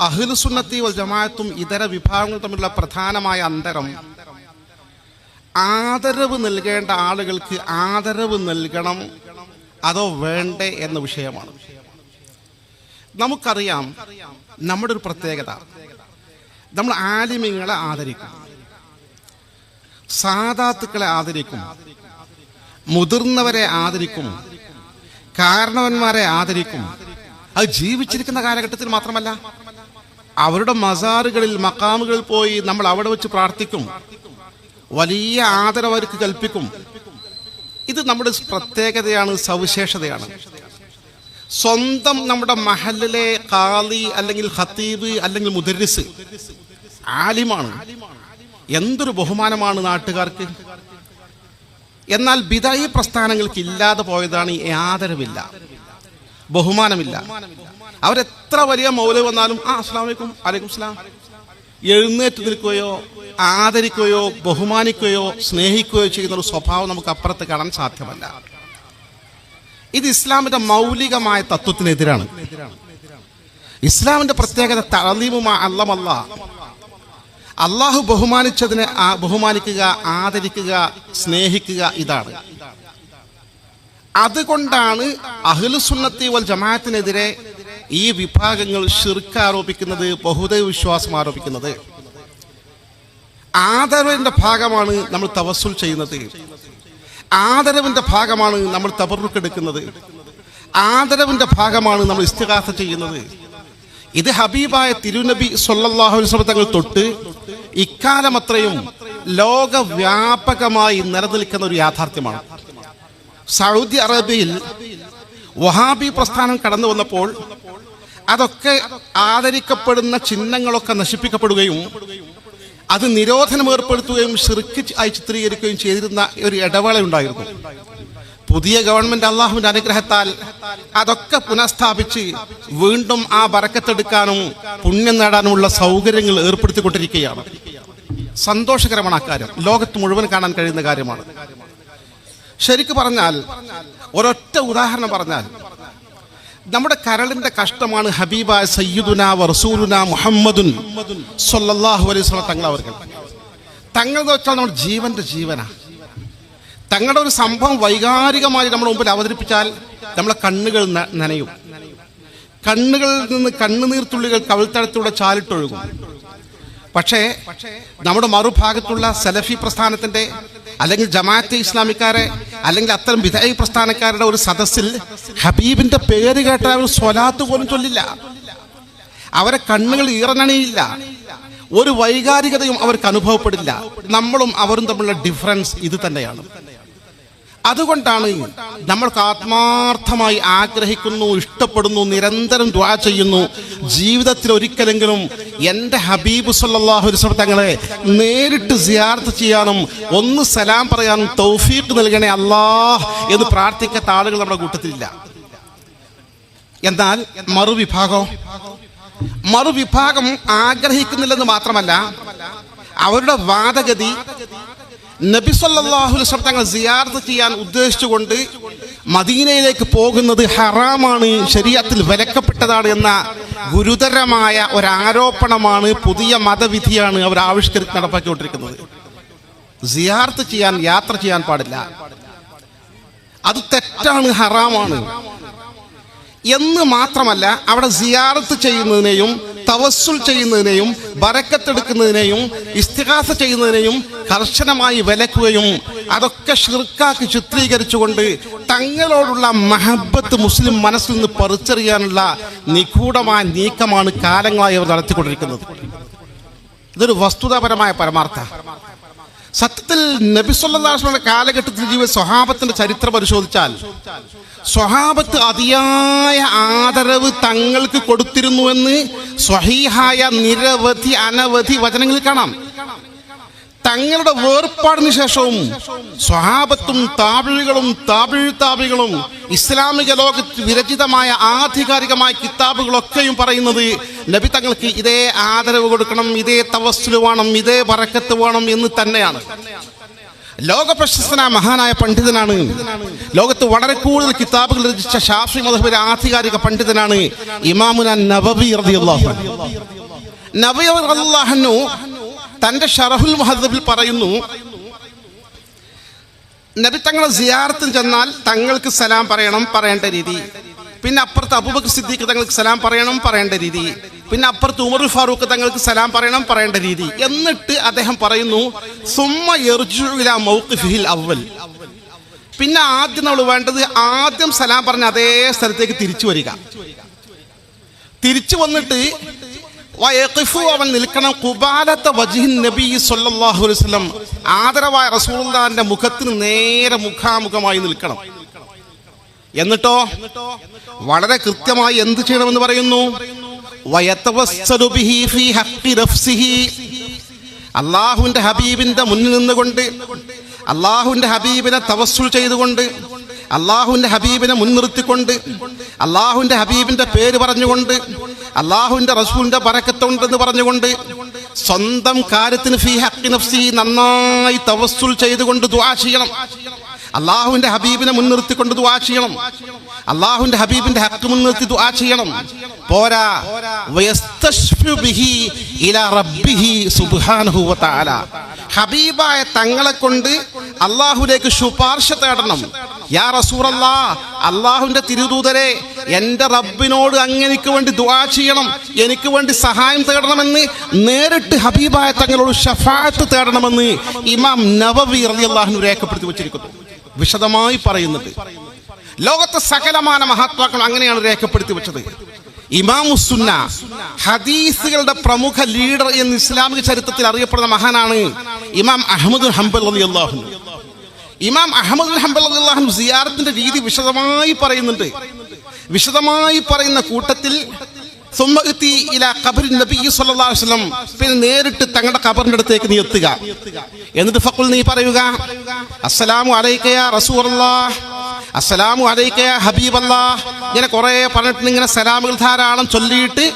അഹ്ലുസുന്നത്തി വൽ ജമാഅത്തും ഇതര വിഭാഗങ്ങൾ തമ്മിലുള്ള പ്രധാനമായ അന്തരം. ആദരവ് നൽകേണ്ട ആളുകൾക്ക് ആദരവ് നൽകണം അതോ വേണ്ടേ എന്ന വിഷയമാണ്. നമുക്കറിയാം നമ്മുടെ ഒരു പ്രത്യേകത. നമ്മൾ ആലിമ്യങ്ങളെ ആദരിക്കും. സാദാത്തുക്കളെ ആദരിക്കും. മുതിർന്നവരെ ആദരിക്കും. കാരണവന്മാരെ ആദരിക്കും. അത് ജീവിച്ചിരിക്കുന്ന കാലഘട്ടത്തിൽ മാത്രമല്ല. അവരുടെ മസാറുകളിൽ മക്കാമുകളിൽ പോയി നമ്മൾ അവിടെ വെച്ച് പ്രാർത്ഥിക്കും. വലിയ ആദരവ് അവർക്ക് കൽപ്പിക്കും. ഇത് നമ്മുടെ പ്രത്യേകതയാണ് സവിശേഷതയാണ്. സ്വന്തം നമ്മുടെ മഹലിലെ കാളി അല്ലെങ്കിൽ ഖത്തീബ് അല്ലെങ്കിൽ മുദരിസ് ആലിമാണ്. എന്തൊരു ബഹുമാനമാണ് നാട്ടുകാർക്ക്. എന്നാൽ ബിദായി പ്രസ്ഥാനങ്ങൾക്ക് ഇല്ലാതെ പോയതാണ് ഈ ആദരവില്ല. ബഹുമാനമില്ല. അവരെത്ര വലിയ മൗല വന്നാലും ആ അസ്ലാം വലൈക്കും വലൈക്കും സ്ലാം എഴുന്നേറ്റ് നിൽക്കുകയോ ആദരിക്കുകയോ ബഹുമാനിക്കുകയോ സ്നേഹിക്കുകയോ ചെയ്യുന്ന ഒരു സ്വഭാവം നമുക്ക് അപ്പുറത്ത് കാണാൻ സാധ്യമല്ല. ഇത് ഇസ്ലാമിന്റെ മൗലികമായ തത്വത്തിനെതിരാണ്. ഇസ്ലാമിന്റെ പ്രത്യേകത തളീമുമാ അല്ലമല്ല. അള്ളാഹു ബഹുമാനിച്ചതിനെ ബഹുമാനിക്കുക ആദരിക്കുക സ്നേഹിക്കുക ഇതാണ്. അതുകൊണ്ടാണ് അഹ്ലുസുന്നത്തി വൽ ജമാഅത്തിനെതിരെ ഈ വിഭാഗങ്ങൾ ഷിർക്ക് ആരോപിക്കുന്നത് ബഹുദൈവ വിശ്വാസം ആരോപിക്കുന്നത്. ആദരവിന്റെ ഭാഗമാണ് നമ്മൾ തവസുൽ ചെയ്യുന്നത്. ആദരവിന്റെ ഭാഗമാണ് നമ്മൾ തബറുക്കെടുക്കുന്നത് ആദരവിന്റെ ഭാഗമാണ് നമ്മൾ ഇസ്തിഹാസ ചെയ്യുന്നത്. ഇത് ഹബീബായ തിരുനബി സല്ലല്ലാഹു അലൈഹി വസല്ലം തങ്ങൾ തൊട്ട് ഇക്കാലമത്രയും ലോകവ്യാപകമായി നിലനിൽക്കുന്ന ഒരു യാഥാർത്ഥ്യമാണ്. സൗദി അറേബ്യയിൽ വഹാബി പ്രസ്ഥാനം കടന്നു വന്നപ്പോൾ അതൊക്കെ ആദരിക്കപ്പെടുന്ന ചിഹ്നങ്ങളൊക്കെ നശിപ്പിക്കപ്പെടുകയും അത് നിരോധനം ഏർപ്പെടുത്തുകയും ശിർക്ക് ആയി ചിത്രീകരിക്കുകയും ചെയ്തിരുന്ന ഒരു ഇടവേള ഉണ്ടായിരുന്നു. പുതിയ ഗവൺമെന്റ് അള്ളാഹുവിന്റെ അനുഗ്രഹത്താൽ അതൊക്കെ പുനഃസ്ഥാപിച്ച് വീണ്ടും ആ ബറക്കത്തെടുക്കാനും പുണ്യം നേടാനുമുള്ള സൗകര്യങ്ങൾ ഏർപ്പെടുത്തിക്കൊണ്ടിരിക്കുകയാണ്. സന്തോഷകരമാണ് ആ കാര്യം. ലോകത്ത് മുഴുവൻ കാണാൻ കഴിയുന്ന കാര്യമാണ്. ശരിക്കു പറഞ്ഞാൽ ഒരൊറ്റ ഉദാഹരണം പറഞ്ഞാൽ നമ്മുടെ കരളിന്റെ കഷ്ടമാണ് ഹബീബ സയ്യിദുന റസൂലുന മുഹമ്മദുൻ സൊല്ലാഹു അലൈഹി തങ്ങൾ അവർക്ക് തങ്ങൾ എന്ന് വെച്ചാൽ നമ്മുടെ ജീവന്റെ ജീവനാ. തങ്ങളുടെ ഒരു സംഭവം വൈകാരികമായി നമ്മുടെ മുമ്പിൽ അവതരിപ്പിച്ചാൽ നമ്മളെ കണ്ണുകൾ നനയും. കണ്ണുകളിൽ നിന്ന് കണ്ണുനീർത്തുള്ളികൾ കവിൾത്തടത്തിലൂടെ ചാലിട്ടൊഴുകും. പക്ഷേ നമ്മുടെ മറുഭാഗത്തുള്ള സലഫി പ്രസ്ഥാനത്തിന്റെ അല്ലെങ്കിൽ ജമാഅത്തെ ഇസ്ലാമിക്കാരെ അല്ലെങ്കിൽ അത്തരം വിധേയ പ്രസ്ഥാനക്കാരുടെ ഒരു സദസ്സിൽ ഹബീബിന്റെ പേര് കേട്ട അവർ സ്വലാത്ത് പോലും ചൊല്ലില്ല. അവരെ കണ്ണുകൾ ഈറനണിയില്ല. ഒരു വൈകാരികതയും അവർക്ക് അനുഭവപ്പെടില്ല. നമ്മളും അവരും തമ്മിലുള്ള ഡിഫറൻസ് ഇത് തന്നെയാണ്. അതുകൊണ്ടാണ് നമ്മൾക്ക് ആത്മാർത്ഥമായി ആഗ്രഹിക്കുന്നു ഇഷ്ടപ്പെടുന്നു നിരന്തരം ദ്വാ ചെയ്യുന്നു. ജീവിതത്തിൽ ഒരിക്കലെങ്കിലും എന്റെ ഹബീബ് സല്ലല്ലാഹു അലൈഹി വസല്ലം തങ്ങളെ നേരിട്ട് സിയാർത്ത് ചെയ്യാനും ഒന്ന് സലാം പറയാനും തൗഫീഖ് നൽകണേ അല്ലാഹ് എന്ന് പ്രാർത്ഥിക്കാത്ത ആളുകൾ നമ്മുടെ കൂട്ടത്തിലില്ല. എന്നാൽ മറുവിഭാഗം മറുവിഭാഗം ആഗ്രഹിക്കുന്നില്ലെന്ന് മാത്രമല്ല അവരുടെ വാദഗതി നബി വസല്ലം തങ്ങൾ സിയാർത്ത് ചെയ്യാൻ ഉദ്ദേശിച്ചുകൊണ്ട് മദീനയിലേക്ക് പോകുന്നത് ഹറാമാണ് ശരീരത്തിൽ വിലക്കപ്പെട്ടതാണ് എന്ന ഗുരുതരമായ ഒരാരോപണമാണ് പുതിയ മതവിധിയാണ് അവർ ആവിഷ്കരിച്ച് നടപ്പാക്കിക്കൊണ്ടിരിക്കുന്നത്. സിയാർത്ത് ചെയ്യാൻ യാത്ര ചെയ്യാൻ പാടില്ല. അത് തെറ്റാണ് ഹറാമാണ്. എന്ന് മാത്രമല്ല അവിടെ സിയാറത്ത് ചെയ്യുന്നതിനെയും തവസ്സുൽ ചെയ്യുന്നതിനെയും ബരക്കത്തെടുക്കുന്നതിനെയും ഇസ്തിഹാസ ചെയ്യുന്നതിനെയും കർശനമായി വിലക്കുകയും അതൊക്കെ ഷിർക്കാക്കി ചിത്രീകരിച്ചുകൊണ്ട് തങ്ങളോടുള്ള മഹബത്ത് മുസ്ലിം മനസ്സിൽ നിന്ന് പറിച്ചെറിയാനുള്ള നിഗൂഢമായ നീക്കമാണ് കാലങ്ങളായി അവർ നടത്തിക്കൊണ്ടിരിക്കുന്നത്. ഇതൊരു വസ്തുതാപരമായ പരമാർത്ഥ. സത്യത്തിൽ നബിസ്വല്ലാസ്മയുടെ കാലഘട്ടത്തിൽ ജീവിത സ്വഹാബത്തിന്റെ ചരിത്രം പരിശോധിച്ചാൽ സ്വഹാബത്ത് അതിയായ ആദരവ് തങ്ങൾക്ക് കൊടുത്തിരുന്നുവെന്ന് സ്വഹീഹായ നിരവധി അനവധി വചനങ്ങളിൽ കാണാം. തങ്ങളുടെ വേർപാടിന് ശേഷവും സ്വഹാബത്തും താപിഴികളും താപിഴ് താപികളും ഇസ്ലാമിക ലോകത്ത് വിരചിതമായ ആധികാരികമായ കിതാബുകളൊക്കെയും പറയുന്നത് നബി തങ്ങൾക്ക് ഇതേ ആദരവ് കൊടുക്കണം ഇതേ തവസ്സുൽ വേണം ഇതേ പറക്കത്ത് വേണം എന്ന് തന്നെയാണ്. ലോക പ്രശസ്തനായ മഹാനായ പണ്ഡിതനാണ്. ലോകത്ത് വളരെ കൂടുതൽ കിതാബുകൾ രചിച്ച ഷാഫി മധബിലെ ആധികാരിക പണ്ഡിതനാണ് ഇമാമുന റളിയല്ലാഹു നബി റളിയല്ലാഹു തന്റെ ഷറഹുൽ മഹദബിൽ പറയുന്നു നബി തങ്ങളെ സിയാറത്തിന് ചെന്നാൽ തങ്ങൾക്ക് സലാം പറയണം പറയേണ്ട രീതി. പിന്നെ അപ്പുറത്ത് അബൂബക്കർ സിദ്ദീഖ് തങ്ങൾക്ക് സലാം പറയണം പറയേണ്ട രീതി. പിന്നെ അപ്പുറത്ത് ഉമർ ഫാറൂഖ് തങ്ങൾക്ക് സലാം പറയണം പറയേണ്ട രീതി. എന്നിട്ട് അദ്ദേഹം പറയുന്നു ഇലാ മൗഖിഫിഹിൽ അവൽ പിന്നെ ആദ്യം നമ്മൾ വേണ്ടത് ആദ്യം സലാം പറഞ്ഞ അതേ സ്ഥലത്തേക്ക് തിരിച്ചു വരിക. തിരിച്ചു വന്നിട്ട് വയഖിഫു അവൻ നിൽക്കണം. കുബാലത്തെ വജിഹിൻ നബി സല്ലല്ലാഹു അലൈഹി വസല്ലം. ആദരവായ റസൂൽദാന്റെ മുഖത്തിന് നേരെ മുഖാമുഖമായി നിൽക്കണം. എന്നിട്ടോ? വളരെ കൃത്യമായി എന്ത് ചെയ്യണമെന്ന് പറയുന്നു? അള്ളാഹുവിന്റെ ഹബീബിന്റെ മുന്നിൽ നിന്നുകൊണ്ട് അള്ളാഹുവിന്റെ ഹബീബിനെ തവസ്സുൽ ചെയ്തുകൊണ്ട് അള്ളാഹുവിന്റെ ഹബീബിനെ മുൻനിർത്തിക്കൊണ്ട് അള്ളാഹുവിന്റെ ഹബീബിന്റെ പേര് പറഞ്ഞുകൊണ്ട് അള്ളാഹുവിന്റെ റസൂലിന്റെ പരക്കത്തുണ്ടെന്ന് പറഞ്ഞുകൊണ്ട് സ്വന്തം കാര്യത്തിന് ഫി ഹക്കി നഫ്സി നന്നായി തവസ്സുൽ ചെയ്തുകൊണ്ട് ദുആ ചെയ്യണം. അള്ളാഹുവിന്റെ ഹബീബിനെ മുൻനിർത്തിക്കൊണ്ട് ദുആ ചെയ്യണം. അള്ളാഹുവിന്റെ ഹബീബിന്റെ ഹക്ക് മുൻനിർത്തി ദുആ ചെയ്യണം. പോരാ. ഹബീബായ തങ്ങളെ കൊണ്ട് അള്ളാഹുലേക്ക് ശുപാർശ തേടണം. യാ റസൂറല്ലാ അള്ളാഹുവിന്റെ തിരുദൂതരെ എന്റെ റബ്ബിനോട് അങ്ങനെക്ക് വേണ്ടി ദുആ ചെയ്യണം എനിക്ക് വേണ്ടി സഹായം തേടണമെന്ന് നേരിട്ട് ഹബീബായ തങ്ങളോട് ഷഫാത്ത് തേടണമെന്ന് ഇമാം നവവി റളിയല്ലാഹു രേഖപ്പെടുത്തി വെച്ചിരിക്കുന്നു. വിശദമായി പറയുന്നത് ലോകത്തെ സകലമാന മഹാത്മാക്കൾ അങ്ങനെയാണ് രേഖപ്പെടുത്തി വെച്ചത്. ഇമാമുസുന്ന ഹദീസുകളുടെ പ്രമുഖ ലീഡർ എന്ന് ഇസ്ലാമിക ചരിത്രത്തിൽ അറിയപ്പെടുന്ന മഹാനാണ് ഇമാം അഹമ്മദ് ഹംബൽ അള്ളാഹു ഇമാം അഹമ്മദ് ഹംബൽ അള്ളാഹു സിയാറത്തിന്റെ രീതി വിശദമായി പറയുന്നുണ്ട്. വിശദമായി പറയുന്ന കൂട്ടത്തിൽ പിന്നെ നേരിട്ട് തങ്ങളുടെ ഖബറിന്റെ അടുത്തേക്ക് നീ എത്തുക. എന്നിട്ട് ഫക്കുൽ നീ പറയുക അസ്സലാമു അലൈക്കയ റസൂറല്ലാ അസ്സലാമു അലൈക്കയ ഹബീബല്ലാ ഇങ്ങനെ കുറെ പറഞ്ഞിട്ട് ഇങ്ങനെ സലാമുകൾ ധാരാളം ചൊല്ലിയിട്ട്.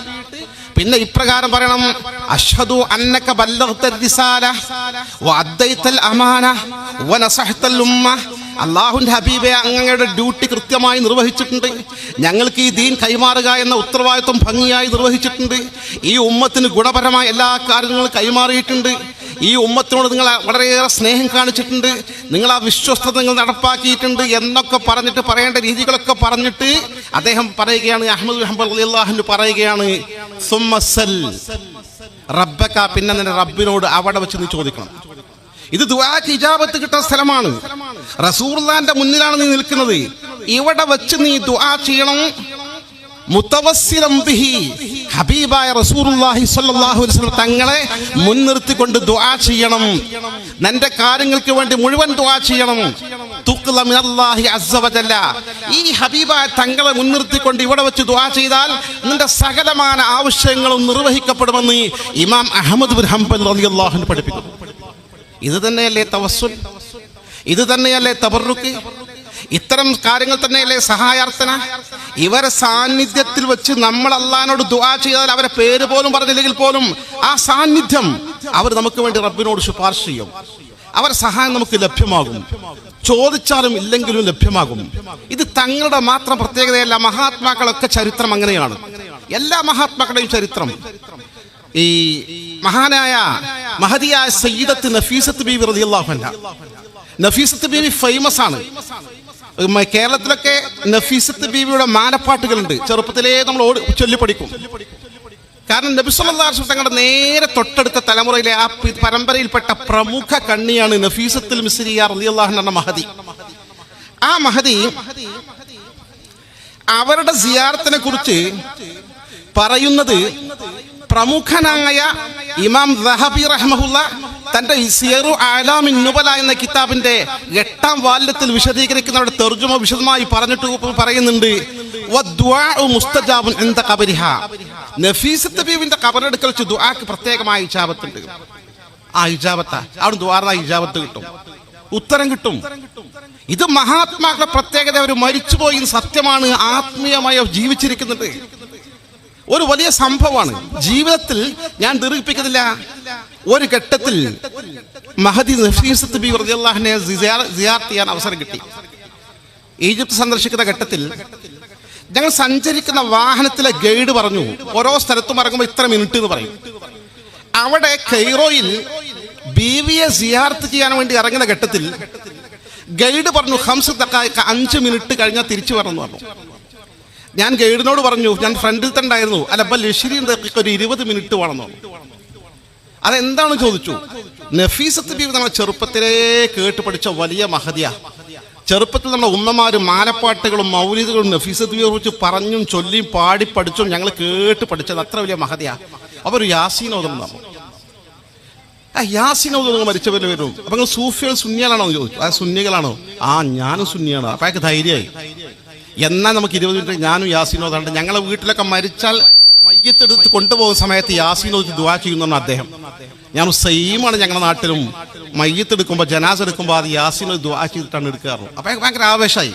പിന്നെ ഇപ്രകാരം പറയണം അഷ്ഹദു അന്നക ബല്ലഗ്ത റിസാല വഅദ്ദൈതൽ അമാന വനസഹ്തൽ ഉമ്മ അള്ളാഹുന്റെ ഹബീബെ അങ്ങയുടെ ഡ്യൂട്ടി കൃത്യമായി നിർവഹിച്ചിട്ടുണ്ട്. ഞങ്ങൾക്ക് ഈ ദീൻ കൈമാറുക എന്ന ഉത്തരവാദിത്വം ഭംഗിയായി നിർവഹിച്ചിട്ടുണ്ട്. ഈ ഉമ്മത്തിന് ഗുണപരമായ എല്ലാ കാര്യങ്ങളും കൈമാറിയിട്ടുണ്ട്. ഈ ഉമ്മത്തിനോട് നിങ്ങൾ വളരെയേറെ സ്നേഹം കാണിച്ചിട്ടുണ്ട്. നിങ്ങൾ ആ വിശ്വസ്തത നിങ്ങൾ നടപ്പാക്കിയിട്ടുണ്ട് എന്നൊക്കെ പറഞ്ഞിട്ട് പറയേണ്ട രീതികളൊക്കെ പറഞ്ഞിട്ട് അദ്ദേഹം പറയുകയാണ് അഹമ്മദ് ഹംബൽ അള്ളാഹു പറയുകയാണ് റബ്ബക്ക പിന്നെ നിന്റെ റബ്ബിനോട് അവിടെ വെച്ച് നീ ചോദിക്കണം. ഇത് ദുവാക്ക് ഇജാബത്ത് കിട്ടുന്ന സ്ഥലമാണ്. റസൂർലാന്റെ മുന്നിലാണ് നീ നിൽക്കുന്നത്. ഇവിടെ വെച്ച് നീ ദുആ ചെയ്യണം. മുത്തവസ്സിലം ബിഹി ഹബീബായ റസൂലുള്ളാഹി സ്വല്ലല്ലാഹു അലൈഹി വസല്ലം തങ്ങളെ മുൻനിർത്തിക്കൊണ്ട് ദുആ ചെയ്യണം. നിന്റെ കാര്യങ്ങൾക്ക് വേണ്ടി മുഴുവൻ ദുആ ചെയ്യണം. തുഖ്ല മിനല്ലാഹി അസ്സ ഈ ഹബീബായ തങ്ങളെ മുൻനിർത്തിക്കൊണ്ട് ഇവിടെ വെച്ച് ദുആ ചെയ്താൽ നിന്റെ സകലമായ ആവശ്യങ്ങളും നിർവഹിക്കപ്പെടുമെന്ന് ഇമാം അഹമ്മദ് ബിൻ ഹംബൽ റളിയല്ലാഹു പഠിപ്പിക്കുന്നു. ഇത് തന്നെയല്ലേ തവസ്സുൽ? ഇത് തന്നെയല്ലേ തബറുക്ക്? ഇത്തരം കാര്യങ്ങൾ തന്നെയല്ലേ സഹായാർത്ഥന? ഇവരെ സാന്നിധ്യത്തിൽ വെച്ച് നമ്മൾ അള്ളഹാനോട് ദുആ ചെയ്താൽ അവരെ പേര് പോലും പറഞ്ഞില്ലെങ്കിൽ പോലും ആ സാന്നിധ്യം അവർ നമുക്ക് വേണ്ടി റബ്ബിനോട് ശുപാർശ ചെയ്യും. അവർ സഹായം നമുക്ക് ലഭ്യമാകും. ചോദിച്ചാലും ഇല്ലെങ്കിലും ലഭ്യമാകും. ഇത് തങ്ങളുടെ മാത്രം പ്രത്യേകതയല്ല. മഹാത്മാക്കളൊക്കെ ചരിത്രം അങ്ങനെയാണ്. എല്ലാ മഹാത്മാക്കളുടെയും ചരിത്രം. ഈ മഹാനായ മഹതിയായ സയ്യിദത്ത് നഫീസത്ത് ബീബി അൻഹ. നഫീസത്ത് ബീബി ഫേമസ് ആണ്. കേരളത്തിലൊക്കെ നഫീസത്ത് ബീബിയുടെ മാനപ്പാട്ടുകളുണ്ട്. ചെറുപ്പത്തിലേ നമ്മൾ ഓടി ചൊല്ലിപ്പടിക്കും കാരണം നബി സല്ലല്ലാഹു അലൈഹി തങ്ങളുടെ നേരെ തൊട്ടടുത്ത തലമുറയിലെ ആ പരമ്പരയിൽപ്പെട്ട പ്രമുഖ കണ്ണിയാണ് നഫീസത്തുൽ മിസ്രിയ റളിയല്ലാഹു അൻഹ എന്ന മഹതി. ആ മഹതി അവരുടെ സിയാറത്തിനെ കുറിച്ച് പറയുന്നത് പ്രമുഖനായ ഇമാം ദഹബി റഹ്മുള്ള തന്റെ സിയറു ആലാമിൻ നുബല എന്ന കിതാബിന്റെ എട്ടാം വാല്യത്തിൽ വിശദീകരിക്കുന്നവരുടെ തെർജുമ വിശദമായി പറഞ്ഞിട്ട് പറയുന്നുണ്ട് മുസ്തജാബുൻ ഇൻദ ഖബരിഹ. നഫീസത്ത് ബീവിന്റെ ഖബറെടുക്കൽ വെച്ച് ദുആക്ക് പ്രത്യേകമായ ഇജാബത്തുണ്ട്. ആ ഇജാബത്ത. അവിടെ ദ്വാര ഇജാബത്ത് കിട്ടും. ഉത്തരം കിട്ടും. ഇത് മഹാത്മാക്കളുടെ പ്രത്യേകത. അവർ മരിച്ചുപോയി സത്യമാണ്. ആത്മീയമായി ജീവിച്ചിരിക്കുന്നുണ്ട് ഒരു വലിയ സംഭവമാണ്. ജീവിതത്തിൽ ഞാൻ ദീർഘിപ്പിക്കുന്നില്ല. ഒരു ഘട്ടത്തിൽ മഹദി സിയാർത്ത് ചെയ്യാൻ അവസരം കിട്ടി. ഈജിപ്ത് സന്ദർശിക്കുന്ന ഘട്ടത്തിൽ ഞങ്ങൾ സഞ്ചരിക്കുന്ന വാഹനത്തിലെ ഗൈഡ് പറഞ്ഞു ഓരോ സ്ഥലത്തും ഇറങ്ങുമ്പോൾ ഇത്ര മിനിറ്റ് എന്ന് പറയും. അവിടെ കൈറോയിൽ ബീവിയെ സിയാർത്ത് ചെയ്യാൻ വേണ്ടി ഇറങ്ങുന്ന ഘട്ടത്തിൽ ഗൈഡ് പറഞ്ഞു ഹംസ് തക്കായ അഞ്ച് മിനിറ്റ് കഴിഞ്ഞാൽ തിരിച്ചു വരണം എന്ന് പറഞ്ഞു. ഞാൻ ഗൈഡിനോട് പറഞ്ഞു ഞാൻ ഫ്രണ്ടിൽ തന്നെ ഉണ്ടായിരുന്നു അല്ല അപ്പൊ ലഷിരി ഒരു ഇരുപത് മിനിറ്റ് വേണമെന്നു അതെന്താണ് ചോദിച്ചു? നഫീസത്ത് ബീവി നമ്മളെ ചെറുപ്പത്തിലേ കേട്ട് പഠിച്ച വലിയ മഹതിയ. ചെറുപ്പത്തിൽ നമ്മുടെ ഉമ്മമാരും മാലപ്പാട്ടുകളും മൗലിദുകളും നഫീസത്ത് ബീവിയെ കുറിച്ച് പറഞ്ഞും ചൊല്ലിയും പാടി പഠിച്ചും ഞങ്ങൾ കേട്ട് പഠിച്ചത് അത്ര വലിയ മഹതിയ. അവർ യാസീനോദം നമ്മൾ ആ യാസീനോദം മരിച്ചവരിൽ വരും. അപ്പൊ സൂഫികൾ സുന്നികളാണോ എന്ന് ചോദിച്ചു. ആ സുന്യകളാണോ ആ ഞാനും സുന്യാണോ അപ്പൊ അയാൾക്ക് ധൈര്യമായി. എന്നാൽ നമുക്ക് ഇരുപത് മിനിറ്റ് ഞാനും യാസിനോ യാസീനോദാണ്ട് ഞങ്ങളെ വീട്ടിലൊക്കെ മരിച്ചാൽ മയ്യത്തെടുത്ത് കൊണ്ടുപോകുന്ന സമയത്ത് യാസിനോ ദുവാ ചെയ്യുന്നു അദ്ദേഹം. ഞാൻ സെയിമാണ് ഞങ്ങളുടെ നാട്ടിലും. മയ്യത്തെടുക്കുമ്പോൾ ജനാസ് എടുക്കുമ്പോൾ അത് യാസീനോദ് ദുവാ ചെയ്തിട്ടാണ് എടുക്കാറ്. അപ്പൊ ഭയങ്കര ആവേശമായി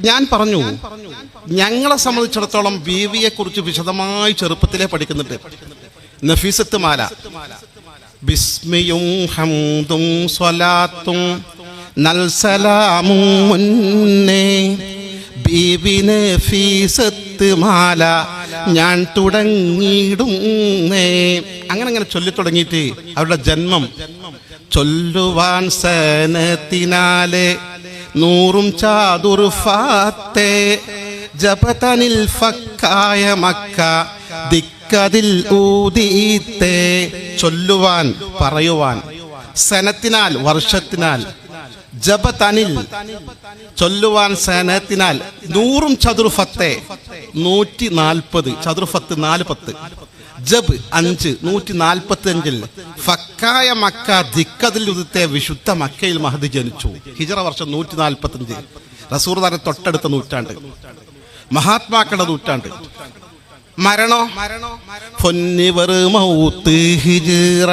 ഞാൻ പറഞ്ഞു ഞങ്ങളെ സംബന്ധിച്ചിടത്തോളം ബീവിയെ കുറിച്ച് വിശദമായി ചെറുപ്പത്തിലേ പഠിക്കുന്നുണ്ട്. നഫീസത്ത് മാല ബിസ്മിയും ഹംദും സ്വലാത്തും നൽസലാമും മുന്നേ ബീബിന് ഫീസത്ത് മാല ഞാൻ തുടങ്ങിയിടുന്നേ. അങ്ങനെ അങ്ങനെ ചൊല്ലി തുടങ്ങിയിട്ട് അവരുടെ ജന്മം. ചൊല്ലുവാൻ സനത്തിനാലെ നൂറും ചാതുർഫാത്തെ ജപതനിൽ ഫക്കായ മക്ക ദിക്കതിൽ ഊതീത്തെ ചൊല്ലുവാൻ പറയുവാൻ സനത്തിനാൽ വർഷത്തിനാൽ ജപതനിൽ ചൊല്ലുവാൻ സേനത്തിനാൽ നൂറും ചതുർഫത്തെ നൂറ്റി നാൽപ്പത് ചതുർഫത്ത് നാല് പത്ത് ജബ് അഞ്ച് നൂറ്റി നാൽപ്പത്തി അഞ്ചിൽ ഫക്കായ മക്ക ദിക്കതിൽ ഉദിത്തെ വിശുദ്ധ മക്കയിൽ മഹദി ജനിച്ചു. ഹിജറ വർഷം നൂറ്റി നാൽപ്പത്തി അഞ്ച് റസൂർ തന്നെ തൊട്ടടുത്ത നൂറ്റാണ്ട്. മഹാത്മാക്കളുടെ നൂറ്റാണ്ട്. മരണോ? പൊന്നിവർ മൗത്ത് ഹിജറ.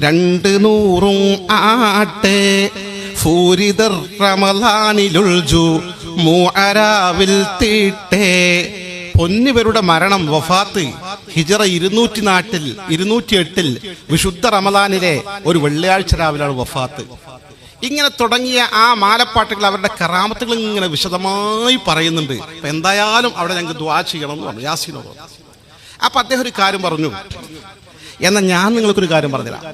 രണ്ട് നൂറും ആട്ടെ. ഫൂരിദർ റമലാനിലുൾജു മൂഅരാവിൽ തീട്ടേ. പൊന്നിവരുടെ മരണം വഫാത്ത് ഹിജറ ഇരുന്നൂറ്റി നാട്ടിൽ ഇരുന്നൂറ്റി എട്ടിൽ വിശുദ്ധ റമദാനിലെ ഒരു വെള്ളിയാഴ്ച രാവിലാണ് വഫാത്ത്. ഇങ്ങനെ തുടങ്ങിയ ആ മാലപ്പാട്ടുകൾ അവരുടെ കറാമത്തുകൾ ഇങ്ങനെ വിശദമായി പറയുന്നുണ്ട്. അപ്പൊ എന്തായാലും അവിടെ ഞങ്ങൾക്ക് ദ്വാ ചെയ്യണം എന്ന് പറഞ്ഞു യാസീനോട് അപ്പൊ അദ്ദേഹം ഒരു കാര്യം പറഞ്ഞു. എന്നാൽ ഞാൻ നിങ്ങൾക്കൊരു കാര്യം പറഞ്ഞുതരാം.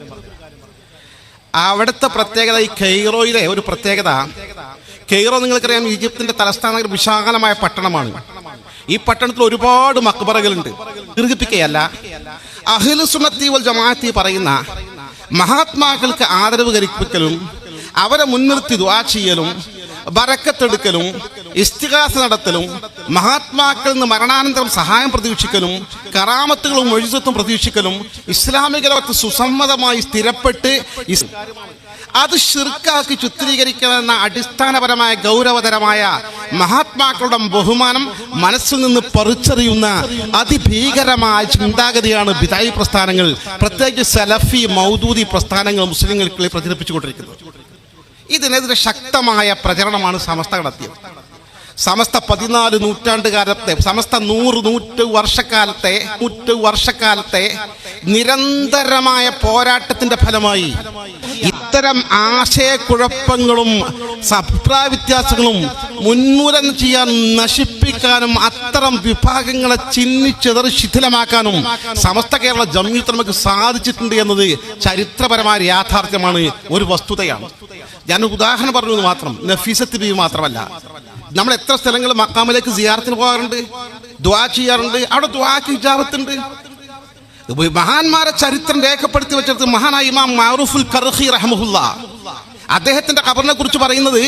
അവിടുത്തെ പ്രത്യേകത ഈ കെയ്റോയിലെ ഒരു പ്രത്യേകത. കെയ്റോ നിങ്ങൾക്കറിയാം ഈജിപ്തിന്റെ തലസ്ഥാന വിശാലമായ പട്ടണമാണ്. ഈ പട്ടണത്തിൽ ഒരുപാട് മക്ബറകളുണ്ട്. ദീർഘിപ്പിക്കുകയല്ല അഹിലു സുന്നത്തി വൽ ജമാഅത്തി പറയുന്ന മഹാത്മാക്കൾക്ക് ആദരവ് കരിപ്പിക്കലും അവരെ മുൻനിർത്തി ദ്വാ ചെയ്യലും ബറക്കത്തെടുക്കലും ഇസ്തിഹാസ നടത്തലും മഹാത്മാക്കളിൽ നിന്ന് മരണാനന്തരം സഹായം പ്രതീക്ഷിക്കലും കറാമത്തുകളും ഒഴിസത്തും പ്രതീക്ഷിക്കലും ഇസ്ലാമിക ലോകത്ത് സുസമ്മതമായി സ്ഥിരപ്പെട്ട് അത് ഷിർക്കാക്കി ചിത്രീകരിക്കണമെന്ന അടിസ്ഥാനപരമായ ഗൗരവതരമായ മഹാത്മാക്കളുടെ ബഹുമാനം മനസ്സിൽ നിന്ന് പറിച്ചറിയുന്ന അതിഭീകരമായ ചിന്താഗതിയാണ് ബിതായി പ്രസ്ഥാനങ്ങൾ പ്രത്യേകിച്ച് സലഫി മൗദൂദി പ്രസ്ഥാനങ്ങൾ മുസ്ലിങ്ങൾക്കുള്ളിൽ പ്രചരിപ്പിച്ചുകൊണ്ടിരിക്കുന്നത്. ഇതിനെതിരെ ശക്തമായ പ്രചരണമാണ് സമസ്ത നടത്തിയത് സമസ്ത പതിനാല് നൂറ്റാണ്ടുകാലത്തെ സമസ്ത നൂറ് നൂറ്റ് വർഷക്കാലത്തെ നൂറ്റ് വർഷക്കാലത്തെ നിരന്തരമായ പോരാട്ടത്തിന്റെ ഫലമായി ഇത്തരം ആശയക്കുഴപ്പങ്ങളും അഭിപ്രായ വ്യത്യാസങ്ങളും ഉന്മൂലനം ചെയ്യാൻ നശിപ്പിക്കാനും അത്തരം വിഭാഗങ്ങളെ ചിന്നിച്ചെതറി ശിഥിലമാക്കാനും സമസ്ത കേരള ജമീയത്ത് സാധിച്ചിട്ടുണ്ട് എന്നത് ചരിത്രപരമായ യാഥാർത്ഥ്യമാണ് ഒരു വസ്തുതയാണ്. ഞാൻ ഉദാഹരണം പറഞ്ഞു എന്ന് മാത്രം. നഫീസത്ത് ബി മാത്രമല്ല. നമ്മൾ എത്ര സ്ഥലങ്ങൾ മക്കാമിലേക്ക് സിയാറത്തിന് പോകാറുണ്ട്? ദ്വാ ചെയ്യാറുണ്ട്? അവിടെ ദ്വാക്ക് ഹിജാബത്തുണ്ട്. മഹാന്മാരെ ചരിത്രം രേഖപ്പെടുത്തി വെച്ചത് മഹാനായ ഇമാം മാറൂഫുൽ കർഹി റഹമുല്ല അദ്ദേഹത്തിന്റെ കബറിനെ കുറിച്ച് പറയുന്നത്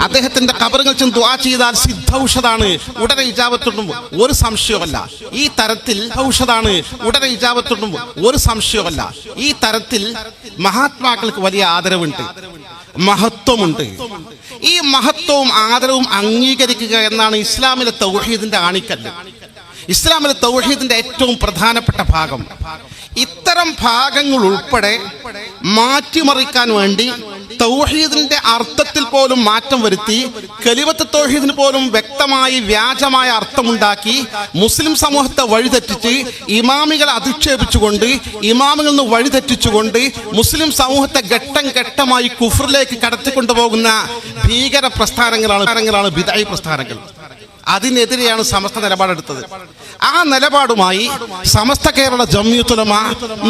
അദ്ദേഹത്തിന്റെ കബറുകൾ ചെന്ന് ദ്വാ ചെയ്താൽ സിദ്ധൌഷതാണ് ഉടനെ ഇജാബത്തുണ്ടും ഒരു സംശയമല്ല. ഈ തരത്തിൽ ഔഷധാണ്. ഉടനെ ഇജാബത്തുണ്ടും ഒരു സംശയമല്ല. ഈ തരത്തിൽ മഹാത്മാക്കൾക്ക് വലിയ ആദരവുണ്ട്. മഹത്വമുണ്ട്. ഈ മഹത്വവും ആദരവും അംഗീകരിക്കുക എന്നാണ് ഇസ്ലാമിലെ തൗഹീദിന്റെ ആണിക്കല്ല്. ഇസ്ലാമിലെ തൗഹീദിന്റെ ഏറ്റവും പ്രധാനപ്പെട്ട ഭാഗം. ഇത്തരം ഭാഗങ്ങൾ ഉൾപ്പെടെ മാറ്റിമറിക്കാൻ വേണ്ടി തൗഹീദിന്റെ അർത്ഥത്തിൽ പോലും മാറ്റം വരുത്തി കലിവത്ത് തൗഹീദിന് പോലും വ്യക്തമായി വ്യാജമായ അർത്ഥമുണ്ടാക്കി മുസ്ലിം സമൂഹത്തെ വഴിതെറ്റിച്ച് ഇമാമികളെ അധിക്ഷേപിച്ചുകൊണ്ട് ഇമാമികളിൽ നിന്ന് വഴിതെറ്റിച്ചുകൊണ്ട് മുസ്ലിം സമൂഹത്തെ ഘട്ടം ഘട്ടമായി കുഫറിലേക്ക് കടത്തിക്കൊണ്ടുപോകുന്ന ഭീകര പ്രസ്ഥാനങ്ങളാണ് പ്രസ്ഥാനങ്ങളാണ് ബിദായി പ്രസ്ഥാനങ്ങൾ. അതിനെതിരെയാണ് സമസ്ത നിലപാടെടുത്തത്. ആ നിലപാടുമായി സമസ്ത കേരള ജമ്യൂത്തുലമ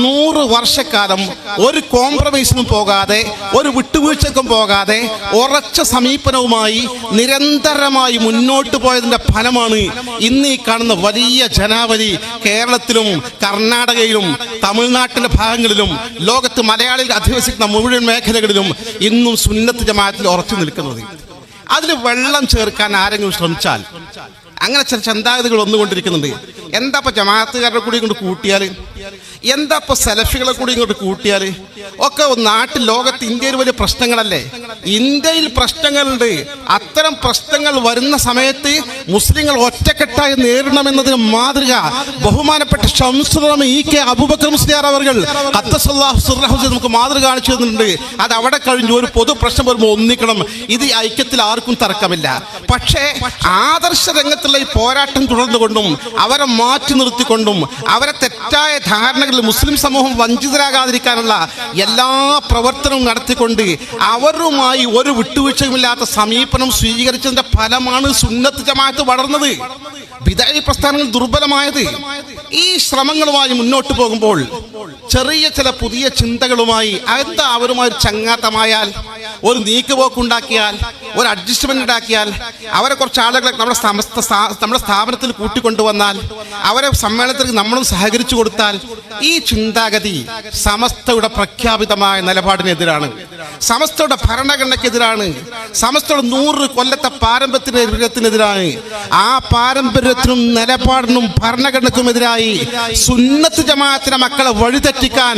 നൂറ് വർഷക്കാലം ഒരു കോംപ്രമൈസിനും പോകാതെ ഒരു വിട്ടുവീഴ്ചക്കും പോകാതെ ഉറച്ച സമീപനവുമായി നിരന്തരമായി മുന്നോട്ട് പോയതിന്റെ ഫലമാണ് ഇന്ന് ഈ കാണുന്ന വലിയ ജനാവലി കേരളത്തിലും കർണാടകയിലും തമിഴ്നാട്ടിലെ ഭാഗങ്ങളിലും ലോകത്ത് മലയാളികൾ അധിവസിക്കുന്ന മുഴുവൻ മേഖലകളിലും ഇന്നും സുന്നത്ത് ജമാഅത്തിൽ ഉറച്ചു നിൽക്കുന്നത്. അതിൽ വെള്ളം ചേർക്കാൻ ആരെങ്കിലും ശ്രമിച്ചാൽ അങ്ങനെ ചില ചിന്താഗതികൾ വന്നുകൊണ്ടിരിക്കുന്നുണ്ട്. എന്താ ഇപ്പൊ ജമാഅത്തുകാരുടെ കൂടി കൊണ്ട് കൂട്ടിയാൽ എന്താ ഇപ്പൊ സെലഫികളെ കൂടി ഇങ്ങോട്ട് കൂട്ടിയാൽ ഒക്കെ നാട്ടിൽ ലോകത്ത് ഇന്ത്യയിൽ വലിയ പ്രശ്നങ്ങളല്ലേ? ഇന്ത്യയിൽ പ്രശ്നങ്ങളുണ്ട്. അത്തരം പ്രശ്നങ്ങൾ വരുന്ന സമയത്ത് മുസ്ലിങ്ങൾ ഒറ്റക്കെട്ടായി നേരിടണമെന്നതിന് മാതൃക ബഹുമാനപ്പെട്ട അബൂബക്കർ മുസ്ലിയാർ അവർ നമുക്ക് മാതൃക കാണിച്ചു തന്നിട്ടുണ്ട്. അത് അവിടെ കഴിഞ്ഞു ഒരു പൊതു പ്രശ്നം വരുമ്പോൾ ഒന്നിക്കണം. ഇത് ഐക്യത്തിൽ ആർക്കും തർക്കമില്ല. പക്ഷേ ആദർശ രംഗത്തുള്ള ഈ പോരാട്ടം തുടർന്നുകൊണ്ടും അവരെ മാറ്റി നിർത്തിക്കൊണ്ടും അവരെ തെറ്റായ ധാരണകളിൽ മുസ്ലിം സമൂഹം വഞ്ചിതരാകാതിരിക്കാനുള്ള എല്ലാ പ്രവർത്തനവും നടത്തിക്കൊണ്ട് അവരുമായി ഒരു വിട്ടുവീഴ്ചയുമില്ലാത്ത സമീപനം സ്വീകരിച്ചതിന്റെ ഫലമാണ് സുന്നത്ത് ജമാഅത്ത് വളർന്നത്. വിദായി പ്രസ്ഥാനങ്ങൾ ദുർബലമായത്. ഈ ശ്രമങ്ങളുമായി മുന്നോട്ട് പോകുമ്പോൾ ചെറിയ ചില പുതിയ ചിന്തകളുമായി എന്താ അവരുമായി ചങ്ങാത്തമായാൽ? ഒരു നീക്കുപോക്കുണ്ടാക്കിയാൽ ഒരു അഡ്ജസ്റ്റ്മെന്റ് ഉണ്ടാക്കിയാൽ അവരെ കുറച്ച് ആളുകളെ നമ്മുടെ നമ്മുടെ സ്ഥാപനത്തിൽ കൂട്ടിക്കൊണ്ടുവന്നാൽ അവരെ സമ്മേളനത്തിൽ നമ്മളും സഹകരിച്ചു കൊടുത്താൽ ഈ ചിന്താഗതി സമസ്തയുടെ പ്രഖ്യാപിതമായ നിലപാടിനെതിരാണ്. സമസ്തയുടെ ഭരണഘടനയ്ക്കെതിരാണ്. സമസ്തയുടെ നൂറ് കൊല്ലത്തെ പാരമ്പര്യത്തിനെതിരാണ് ആ പാരമ്പര്യത്തിനും നിലപാടിനും ഭരണഘടനക്കുമെതിരായി സുന്നത്ത് ജമാഅത്തിലെ മക്കളെ വഴിതെറ്റിക്കാൻ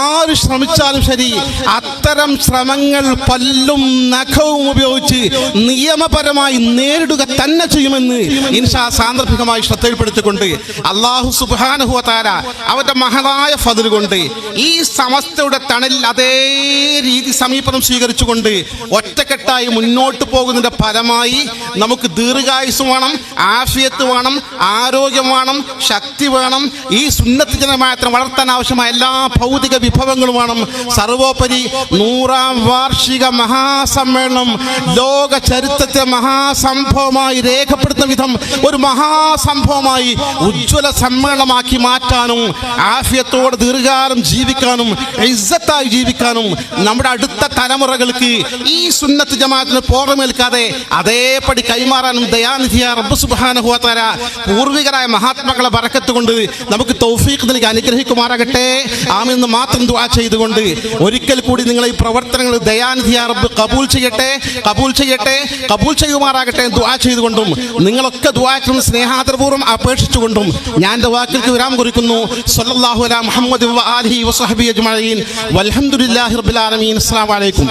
ആര് ശ്രമിച്ചാലും ശരി അത്തരം ശ്രമങ്ങൾ പല്ലും നഖവും ഉപയോഗിച്ച് നിയമപരമായി നേരിടുക തന്നെ ചെയ്യുമെന്ന് ഇൻഷാ സാന്ദർഭികമായി ശ്രദ്ധയിൽപ്പെടുത്തിക്കൊണ്ട് അള്ളാഹു സുബാനുഹുവതാര അവന്റെ മഹതായ ഫതിൽ കൊണ്ട് ഈ സമസ്തയുടെ തണൽ അതേ രീതി സമീപനം സ്വീകരിച്ചുകൊണ്ട് ഒറ്റക്കെട്ടായി മുന്നോട്ട് പോകുന്നതിന്റെ ഫലമായി നമുക്ക് ദീർഘായുസ് വേണം ആഫിയത്ത് വേണം ആരോഗ്യം വേണം ശക്തി വേണം ഈ സുന്നത്ത് ജനമായത്തിന് വളർത്താൻ ആവശ്യമായ എല്ലാ ഭൗതിക വിഭവങ്ങളും വേണം. സർവോപരി നൂറാം വാർഷിക മഹാസമ്മേളനം ലോക ചരിത്രത്തെ മഹാസംഭവമായി രേഖപ്പെടുത്തുന്ന വിധം ഒരു മഹാസംഭവമായി ഉജ്ജ്വല സമ്മേളനമാക്കി മാറ്റാനും ആഫിയത്തോടെ ദീർഘകാലം ജീവിക്കാനും ഇസ്സത്തായി ജീവിക്കാനും നമ്മുടെ അടുത്ത തലമുറകൾക്ക് ഈ സുന്നത്ത് ജമാഅത്തിന് പോറമേൽക്കാതെ അതേപടി കൈമാറാനും ദയാനിധിയ റബ്ബ് സുബ്ഹാനഹുവതആല പൂർവികരായ മഹാത്മാക്കളെ ബറക്കത്ത് കൊണ്ട് നമുക്ക് തൗഫീഖ് നൽകി അനുഗ്രഹിക്കുമാറാകട്ടെ. ആമെന്ന് മാത്രം ദുആ ചെയ്തുകൊണ്ട് ഒരിക്കൽ കൂടി നിങ്ങളെ ഈ പ്രവർത്തനങ്ങൾ ദയാനിധിയ റബ്ബ് കബൂൽ ചെയ്യട്ടെ കബൂൽ ചെയ്യട്ടെ കബൂൽ ചെയ്യുമാറാകട്ടെ ദുആ ചെയ്തുകൊണ്ടും നിങ്ങളൊക്കെ ദുആ ചെയ്യുന്ന സ്നേഹാദരപൂർവം അപേക്ഷിച്ചുകൊണ്ടും ഞാൻ എന്റെ വാക്കുകൾക്ക് വിരാം കുറിക്കുന്നു. സല്ലല്ലാഹു അലാ മുഹമ്മദ് വ ആലിഹി വസഹബി അജ്മഈൻ. വൽഹംദുലില്ലാഹി റബ്ബിൽ ആലമീൻ. അസ്സലാമു അലൈക്കും.